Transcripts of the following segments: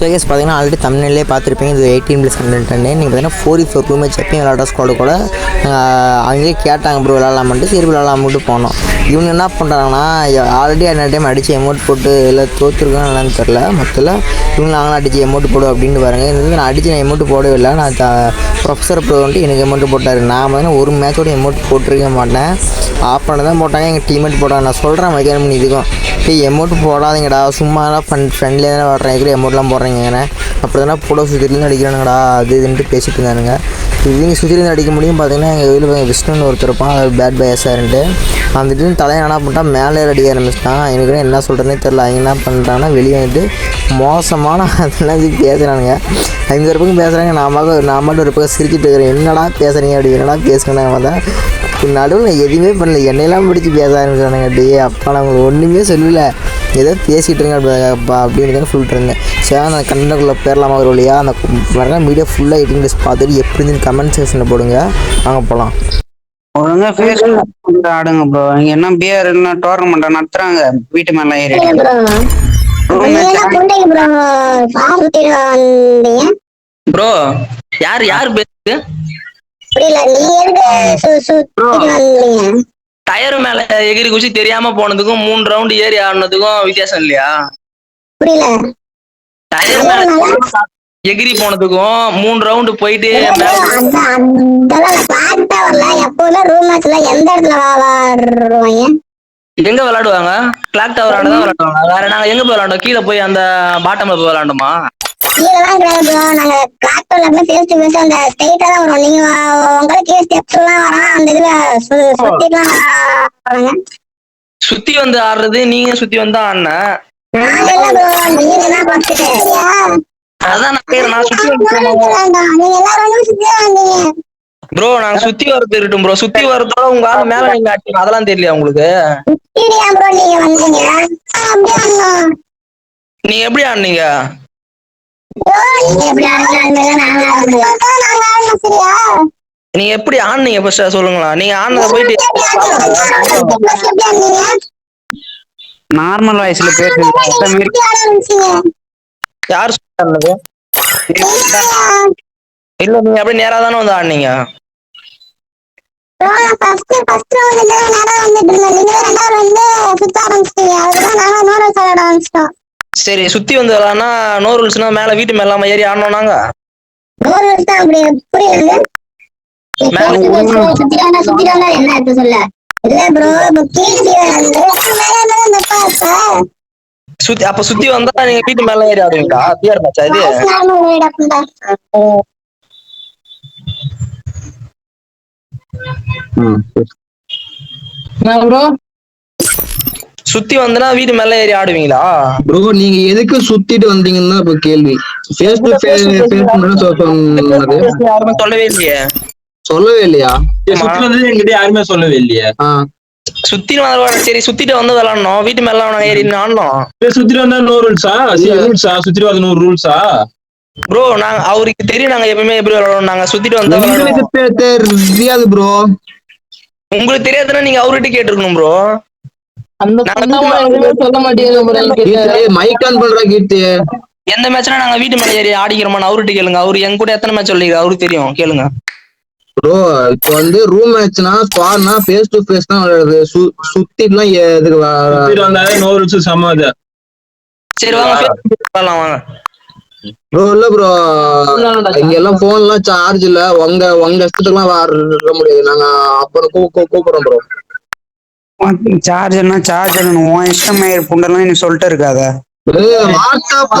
So case பார்த்தீங்கன்னா already தமிழ்நிலே பார்த்துருப்பீங்க. இது எயிட்டீன் ப்ளஸ் கண்டென்ட் நீங்கள் பார்த்தீங்கன்னா ஃபோர் ஃபோர் டூ மேட்ச் எப்பயும் விளாட ஸ்குவாடு கூட அங்கேயே அவங்களே கேட்டாங்க ப்ரோ விளாட்லாமன்ட்டு சரி விளாட்லாமன்ட்டு போனோம். இவங்க என்ன பண்ணுறாங்கன்னா ஆல்ரெடி என்ன டைம் அடித்து எமௌண்ட் போட்டு இல்லை தோற்றுருக்கான்னு என்னன்னு தெரில மொத்தத்தில் இவங்க நாங்களும் அடித்து எமௌண்ட் போடு அப்படின்னு பாருங்க. இது நான் அடித்து நான் எமௌண்ட் போடவே இல்லை. நான் ப்ரொஃபஸர் ப்ரோ வந்துட்டு எனக்கு எமௌண்ட் போட்டார். நான் பார்த்தீங்கன்னா ஒரு மேட்சோட எமௌண்ட் போட்டிருக்க மாட்டேன். ஆஃப் பண்ண தான் போட்டாங்க. எங்கள் டீம்மேட் போட்டாங்க. நான் சொல்கிறேன் மைக்கான பண்ணி இதுக்கும் டே எமௌண்ட் போடாதீங்கடா. சும்மா ஃபன் ஃப்ரெண்ட்லியாக தானே விளாட்றேன் போடுறேன் எமௌண்ட்லாம் போடுறீங்கண்ணே அப்படி தானே போட சுற்றிலேருந்து அடிக்கிறானுங்கடா அது இதுன்ட்டு பேசிட்டு இருந்தானுங்க. இவங்க சுற்றிலேருந்து அடிக்க முடியும் பார்த்தீங்கன்னா எங்கள் வீட்டில் விஷ்ணுன்னு ஒருத்தர் இருப்பான் அது பேட் பயசாருன்ட்டு அந்த திடீர்னு தலையை என்ன பண்ணிட்டா மேலே அடிக்க ஆரம்பிச்சிட்டான். எனக்கு என்ன சொல்கிறதுனே தெரில அவங்க என்ன பண்ணுறாங்கன்னா வெளியே வந்துட்டு மோசமான அதெல்லாம் பேசுகிறானுங்க அவங்க ஒரு பக்கம் பேசுகிறாங்க நான் பாக்க நான் மட்டும் ஒரு பக்கம் சிரிச்சிட்டு இருக்கிறேன். என்னடா பேசுகிறீங்க அப்படி? என்னடா பேசுகிறேன் வந்தேன் நடுவில் எதுவுமே பண்ணல. என்னையெல்லாம் பிடிச்சி பேச ஆரம்பிச்சானுங்க அப்படியே அப்பா நான் உங்களுக்கு ஒன்றுமே சொல்லலை. ஏதோ பேசிகிட்டு இருங்க அப்பா அப்படின்னு சொல்லிட்டு இருந்தேன். சரி அந்த கண்டக்குள்ளே பேரலாமா ஒரு வழியா அந்த வரலாம் மீடியா ஃபுல்லாக எயிட்டிங் டேஸ் பார்த்துட்டு எப்படி இருந்து கமெண்ட் செக்ஷனில் போடுங்க. வாங்க போகலாம் ஒழுங்கா ஃபேஸ் ஆடுங்க ப்ரோ இங்க என்ன பியர் என்ன டோர்னமெண்ட் நடத்துறாங்க? வீட்டு மேல ஏறி ப்ரோ யார் யார் பேசுது? புரியல நீங்க எதுக்கு டயர் மேல எகிரி குச்சி தெரியாம போனதுக்கும் மூணு ரவுண்ட் ஏறி ஆடினதுக்கும் வித்தியாசம் இல்லையா? டயர் மேல எகிரி போனதுக்கும் மூணு ரவுண்ட் போயிட்டு விளாடுவாங்க எங்க விளையாடுவாங்க? கிளாக் டவர் ஆட தான் விளையாடுவாங்க வேற நாங்க எங்க போய் விளையாண்டோம்? கீழே போய் அந்த பாட்டம்ல போய் விளையாண்டோமா? அப்படியே ஃபேஸ் டு ஃபேஸ் அந்த ஸ்ட்ரெயிட்டா தான் வரும். நீங்க உங்களுக்கு ஸ்டெப்ஸ் எல்லாம் வரும் அந்த இதுல சு- சுத்திட்டுலாம் வராங்க சுத்தி வந்து ஆடுறது நீங்க சுத்தி வந்து ஆடின? அதான் நான் சுத்தி ப்ரோ நாங்க சுத்தி வரது இருக்கட்டும் ப்ரோ சுத்தி வரதோட உங்க ஆளு மேல நீங்க அடிச்சீங்க அதெல்லாம் தெரியலையா உங்களுக்கு? நீங்க எப்படி ஆடுனீங்க? நீங்க எப்படி ஆடுனீங்க ஃபர்ஸ்ட் சொல்லுங்களா? நீங்க ஆடினத போயிட்டு நார்மல் வாய்ஸ்ல ஆரம்பிச்சீங்க. யார் ஆடுனது இல்ல நீங்க அப்படியே நேரா தானே வந்து ஆடுனீங்க ப்ரோ நான் ஃபர்ஸ்ட் ஃபர்ஸ்ட் ரவுண்ட் நேரா வந்துட்டு இருந்தேன் நீங்க ரெண்டாவது வந்து சுத்த ஆரம்பிச்சிட்டீங்க அதுதான் நாங்க நோட ஆட ஆரம்பிச்சிட்டோம் சரி சுத்தி வந்து விளாட்னா நோ ரூல்ஸ்னா மேல வீட்டு மேல இல்லாம ஏறி ஆடணும் நாங்க. சுத்தி அப்ப சுத்தி வந்தா நீங்க வீட்டு மேல ஏறி ஆடுவீங்களா? பிஆர் மேட்சா இது? அப்படிதான் ப்ரோ சுத்தி வந்தனா வீட்டு மேல ஏறி ஆடுவீங்களா? ப்ரோ நீங்க எதுக்கு சுத்திட்டு வந்தீங்கன்னா இப்ப கேள்வி. ஃபேஸ் டு ஃபேஸ் யாருமே சொல்லவே இல்லையே. சொல்லவே இல்லையா? சுத்தி வந்தது என்கிட்ட யாருமே சொல்லவே இல்லையே. சுத்தி வந்து சரி சுத்திட்டு வந்து விளாடணும். வீட்டு மேல நாங்க ஏறி ஆடணும். சுத்திட்டு வந்தா நோ ரூல்ஸா ரூல்ஸா சுத்திட்டு வந்து நூறு ரூல்ஸா ப்ரோ நாங்க அவருக்கு தெரியும் நாங்க எப்பவுமே எப்படி விளாடணும் நாங்க சுத்திட்டு வந்தா தெரியாது ப்ரோ உங்களுக்கு தெரியாதுன்னா நீங்க அவர்கிட்ட கேட்டிருக்கணும் ப்ரோ அந்த சொல்ல என்கிட்ட. மைக் ஆன் பண்ற கீர்த்தி. எந்த மேட்ச்னா நாங்க வீட்டு மேல ஏறி ஆடிக்கிறோமா அவர்கிட்ட கேளுங்க. அவரு எங்க கூட எத்தனை மேட்ச் சொல்லிருக்காரு அவருக்கு தெரியும். கேளுங்க. ப்ரோ இப்போ வந்து ரூம் மேட்ச்னா ஸ்குவாட்னா ஃபேஸ் டு ஃபேஸ் தான் விளையாடுறது. சு- சுத்திட்டுலாம் எதுக்கு வந்தாலே நோ ரூல்ஸ் சம அது சரி வாங்க விளாடலாம் வாங்க. ப்ரோ இல்ல ப்ரோ. இங்க எல்லாம் போன்லாம் சார்ஜ் இல்ல. உங்க உங்க இஷ்டத்துக்குலாம் வர முடியாது. நாங்க அப்புறம் கூ- கூ- கூப்பிடுறோம் ப்ரோ. சார்ஜர்னா சார்ஜர் உன் இஷ்டம் புண்டெல்லாம் நீ சொல்லிட்டு இருக்காத. வாட்ஸ்அப்ல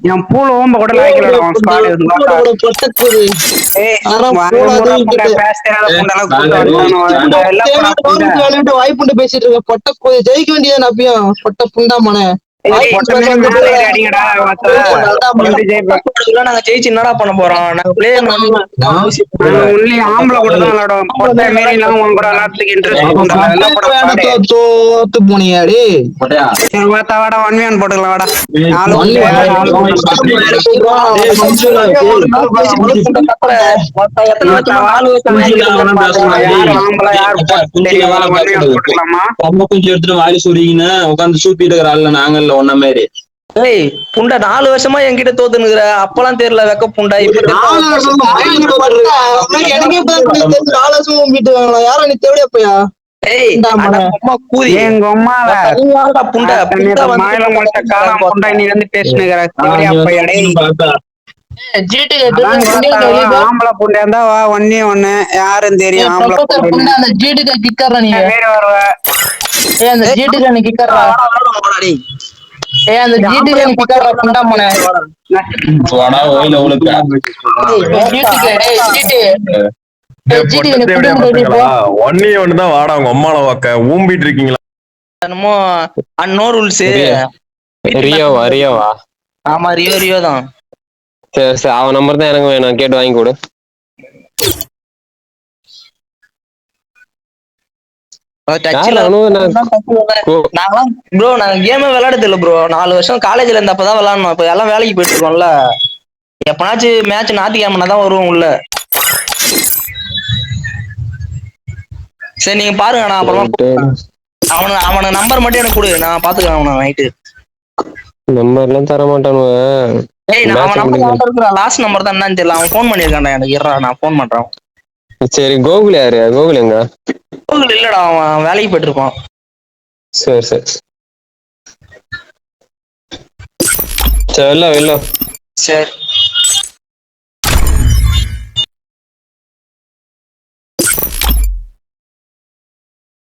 என் பூல ஓம்ப கூட புண்டை புண்டை வாய்ப்புண்டு பேசிட்டு இருக்க பொட்ட ஜெயிக்க வேண்டியது அப்பயும் பொட்ட புண்டாமனே ஏய், நாங்க ஜெயிச்சு என்னடா பண்ண போறோம் நாங்க பிளேயர் ஆம்பளை கூட தான் கூட விளையாடுறதுக்கு interest இல்ல. எல்லாம் கூட பாரு. தோத்து போனியா டேய் சரி, வாடா, போட்டுக்கலாம், வாடா. உட்காந்து சூப்பிட்டு இருக்கிற ஆள்ல நாங்க ஒன்ன மாதிரி ஏய் புண்டை நாலு வருஷமா என்கிட்ட தோத்துனுக்குற அப்பெல்லாம் தெரியல வெக்க புண்டை இப்ப நாலு வருஷம் எனக்கே நாலு வருஷம் உம்பிட்டு வாங்கலாம் யாரா நீ தேவையா பையா ஆம்பளை புண்டை இருந்தா வா ஒன்னே ஒண்ணு யாரும் தெரியும் ஆம்பளை புண்டை அந்த ஜிடிக்கு கிக்கர்ற நீ பேர் வருவ ஏய் அந்த ஜிடிக்கு நீ கிக்கர்றா ஏய் அந்த ஜிடிக்கு நீ கிக்கர்றா புண்டா மனே வாடா ஓயில ஜிடி ஜிடி ஒன்னே தான் வாடா உங்க அம்மால வாக்க. ஊம்பிட்டு இருக்கீங்களா? என்னமோ அன்னோ ரூல்ஸ். ரியோவா ரியோவா ஆமா ரியோ ரியோ தான். சரி சரி அவன் நம்பர் தான் எனக்கு வேணும். கேட்டு வாங்கி கொடு யார் அவனு நான் கோ- நாங்களாம் ப்ரோ நாங்க கேமே விளையாடுறது இல்ல ப்ரோ நாலு வருஷம் காலேஜ்ல இருந்தப்பதான் விளையாடணும். இப்ப எல்லாம் வேலைக்கு போயிட்டு இருக்கோம்ல. எப்பனாச்சும் மேட்ச் ஞாத்திக்கிழமை தான் வருவோம் உள்ள. சரி நீங்க பாருங்க நான் அப்புறமா அவன அவன நம்பர் மட்டும் எனக்கு கொடு. நான் பாத்துக்கிறேன் அவன நைட்டு நம்பர்லாம் தர மாட்டானுவன் ஏய் நான் அவன் நம்பர் லாஸ்ட் நம்பர் தான் என்னன்னு தெரியல. அவன் ஃபோன் பண்ணிருக்கான்டா எனக்கு. இருடா நான் ஃபோன் பண்றேன். சரி கோகுல் யாரு? கோகுல் எங்க? கூகுள் இல்லடா அவன் வேலைக்கு போயிட்டு இருப்பான் சரி சரி. சரி வெளில வெளில சரி.